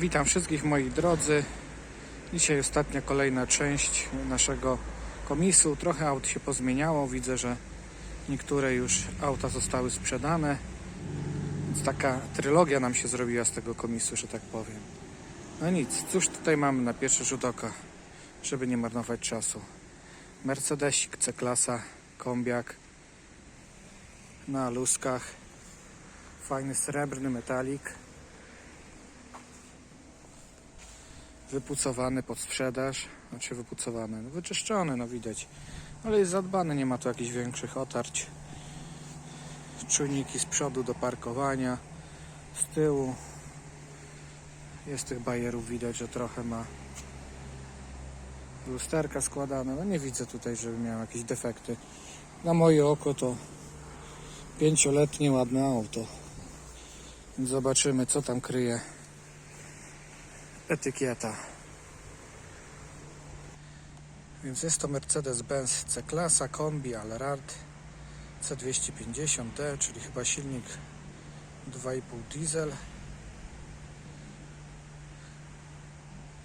Witam wszystkich moi drodzy. Dzisiaj ostatnia kolejna część naszego komisu. Trochę aut się pozmieniało. Widzę, że niektóre już auta zostały sprzedane. Więc taka trylogia nam się zrobiła z tego komisu, że tak powiem. No nic, cóż tutaj mamy na pierwszy rzut oka, żeby nie marnować czasu. Mercedesik C-klasa, kombiak na luskach. Fajny srebrny metalik. Wypucowany pod sprzedaż, znaczy wypucowany, no wyczyszczony, no widać, ale jest zadbany, nie ma tu jakichś większych otarć. Czujniki z przodu do parkowania, z tyłu jest tych bajerów widać, że trochę ma lusterka składane, no nie widzę tutaj, żeby miał jakieś defekty. Na moje oko to pięcioletnie ładne auto. Zobaczymy co tam kryje etykieta. Więc jest to Mercedes-Benz C-klasa kombi Allrad C250D, czyli chyba silnik 2,5 diesel.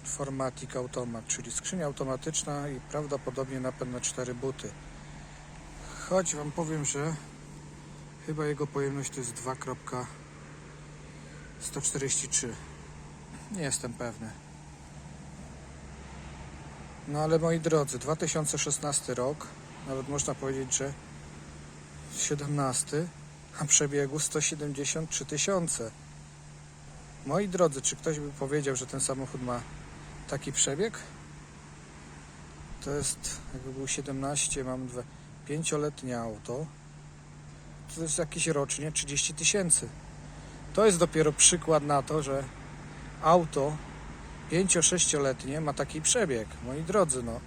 Formatic Automat, czyli skrzynia automatyczna i prawdopodobnie napęd na 4 buty. Choć Wam powiem, że chyba jego pojemność to jest 2.143. Nie jestem pewny. No ale moi drodzy, 2016 rok, nawet można powiedzieć, że 17, a przebiegu 173 tysiące. Moi drodzy, czy ktoś by powiedział, że ten samochód ma taki przebieg? To jest, jakby był 17, mam dwa, 5-letnie auto. To jest jakieś rocznie 30 tysięcy. To jest dopiero przykład na to, że auto 5-6-letnie ma taki przebieg. Moi drodzy, no,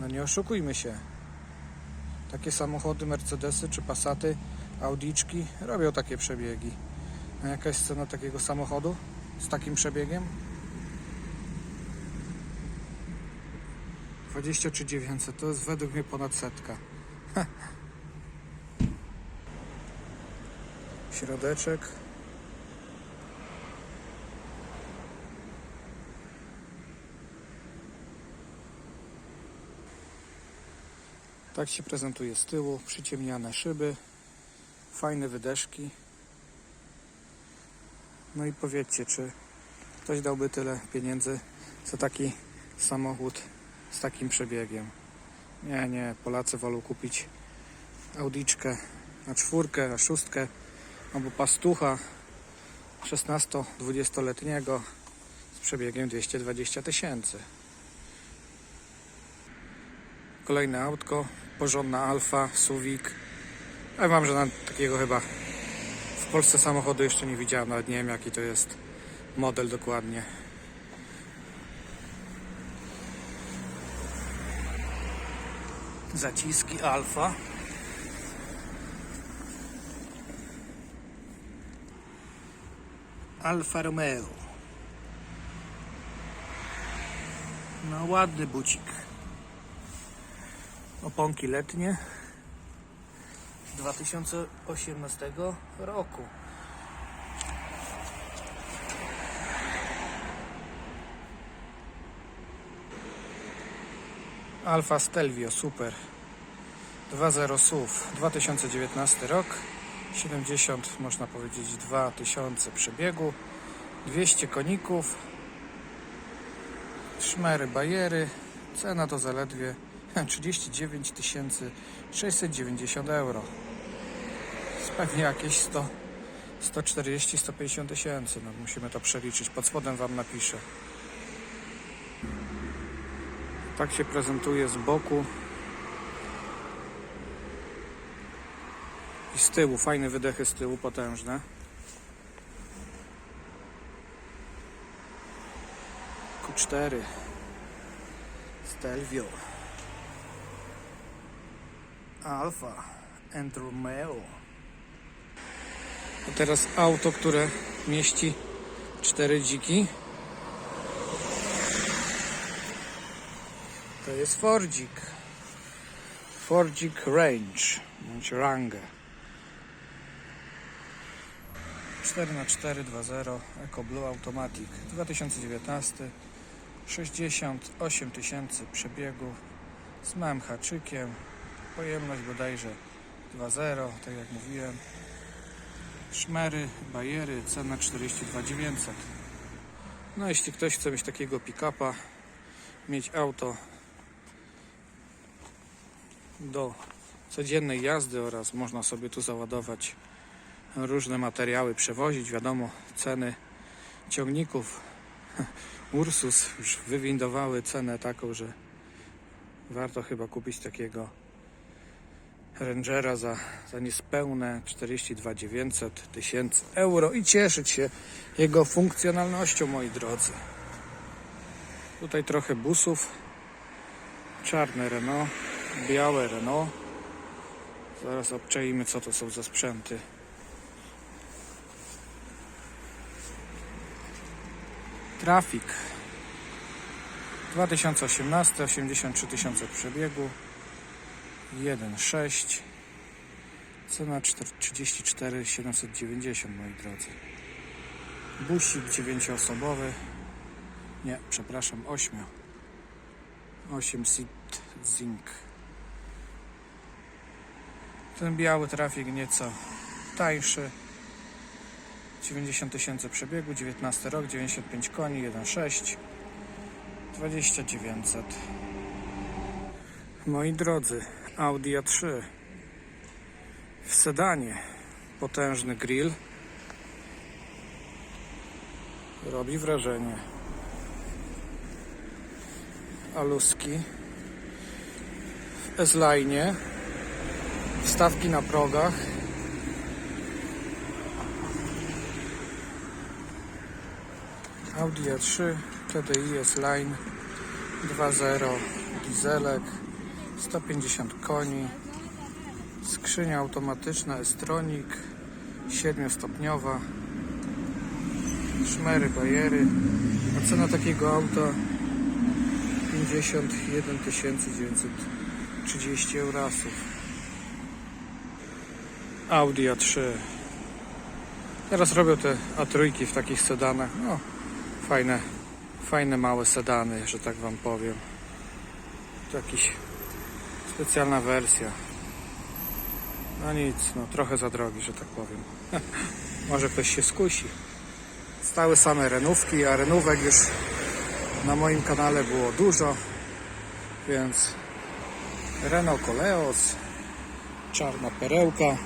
no nie oszukujmy się. Takie samochody, Mercedesy czy Passaty, Audiczki robią takie przebiegi. A jaka jest cena takiego samochodu z takim przebiegiem? 23 900 to jest według mnie ponad setka. Środeczek. Tak się prezentuje z tyłu, przyciemniane szyby, fajne wydeszki. No i powiedzcie, czy ktoś dałby tyle pieniędzy za taki samochód z takim przebiegiem? Nie, nie, Polacy wolą kupić Audiczkę na czwórkę, na szóstkę albo pastucha 16-20-letniego z przebiegiem 220 tysięcy. Kolejne autko, porządna Alfa, Suwik. Ja mam, że takiego chyba w Polsce samochodu jeszcze nie widziałem, nawet nie wiem jaki to jest model dokładnie. Zaciski Alfa. Alfa Romeo. No ładny bucik. Oponki letnie. Z 2018 roku. Alfa Stelvio Super. 2.0 SUV 2019 rok. 70 można powiedzieć 2000 przebiegu. 200 koników. Szmery bajery. Cena to zaledwie 39 690 euro. Pewnie jakieś 100, 140-150 tysięcy. No, musimy to przeliczyć. Pod spodem Wam napiszę. Tak się prezentuje z boku. I z tyłu. Fajne wydechy z tyłu, potężne. Q4 Stelvio Alfa and Romeo. A teraz auto, które mieści cztery dziki. To jest Fordzik. Fordzik Range, bądź Range. 4x4 2.0 Eco Blue Automatic 2019 68 tysięcy przebiegu z małym haczykiem pojemność bodajże 2.0 tak jak mówiłem szmery, bajery cena 42 900 no jeśli ktoś chce mieć takiego pick-upa mieć auto do codziennej jazdy oraz można sobie tu załadować różne materiały, przewozić. Wiadomo, ceny ciągników Ursus już wywindowały cenę taką, że warto chyba kupić takiego Rangera za, za niespełne 42 900 tysięcy euro i cieszyć się jego funkcjonalnością, moi drodzy. Tutaj trochę busów. Czarne Renault, białe Renault. Zaraz obczajmy, co to są za sprzęty. Trafik 2018 83 tysiące przebiegu 1.6 cena 4 34 790 moi drodzy. Busik 9-osobowy nie, przepraszam, 8 8 seat zinc. Ten biały trafik nieco tańszy. 90 tysięcy przebiegu, 19 rok, 95 koni, 1.6, 2900. Moi drodzy, Audi A3 w sedanie, potężny grill, robi wrażenie. Aluski. W S-Line, wstawki na progach, Audi A3 TDI S-Line. 2.0 dieselek 150 koni skrzynia automatyczna S-Tronic 7-stopniowa szmery, bajery. A cena takiego auta? 51 930 eurasów. Audi A3 Teraz robią te A3 w takich sedanach. No Fajne, fajne małe sedany, że tak wam powiem. To jakiś specjalna wersja. No nic, no trochę za drogi, że tak powiem. Może ktoś się skusi. Stały same renówki, a renówek już na moim kanale było dużo, więc Renault Coleos, czarna perełka,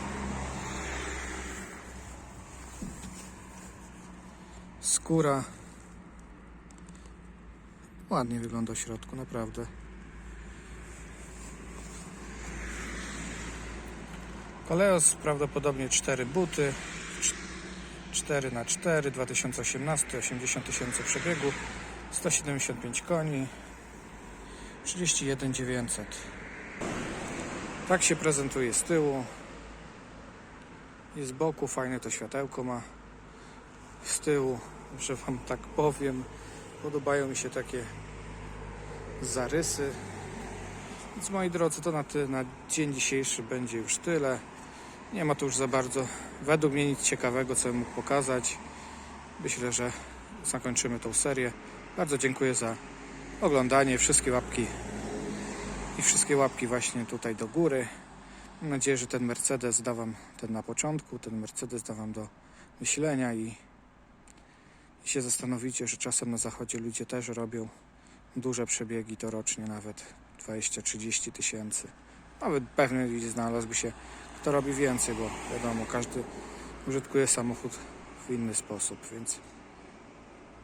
skóra Ładnie wygląda w środku, naprawdę. Koleos prawdopodobnie 4 buty. 4 na 4 2018 80 tysięcy przebiegu 175 koni 31 900 tak się prezentuje z tyłu i z boku fajne to światełko ma z tyłu że wam tak powiem Podobają mi się takie zarysy. Więc moi drodzy, to na, ty, na dzień dzisiejszy będzie już tyle. Nie ma tu już za bardzo, według mnie nic ciekawego, co bym mógł pokazać. Myślę, że zakończymy tą serię. Bardzo dziękuję za oglądanie. Wszystkie łapki i wszystkie łapki właśnie tutaj do góry. Mam nadzieję, że ten Mercedes da Wam, ten na początku, ten Mercedes da Wam do myślenia i i się zastanowicie, że czasem na zachodzie ludzie też robią duże przebiegi, to rocznie nawet 20-30 tysięcy. Nawet pewnie znalazłby się, kto robi więcej, bo wiadomo, każdy użytkuje samochód w inny sposób, więc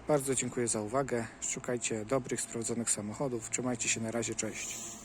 bardzo dziękuję za uwagę. Szukajcie dobrych, sprawdzonych samochodów. Trzymajcie się na razie, cześć.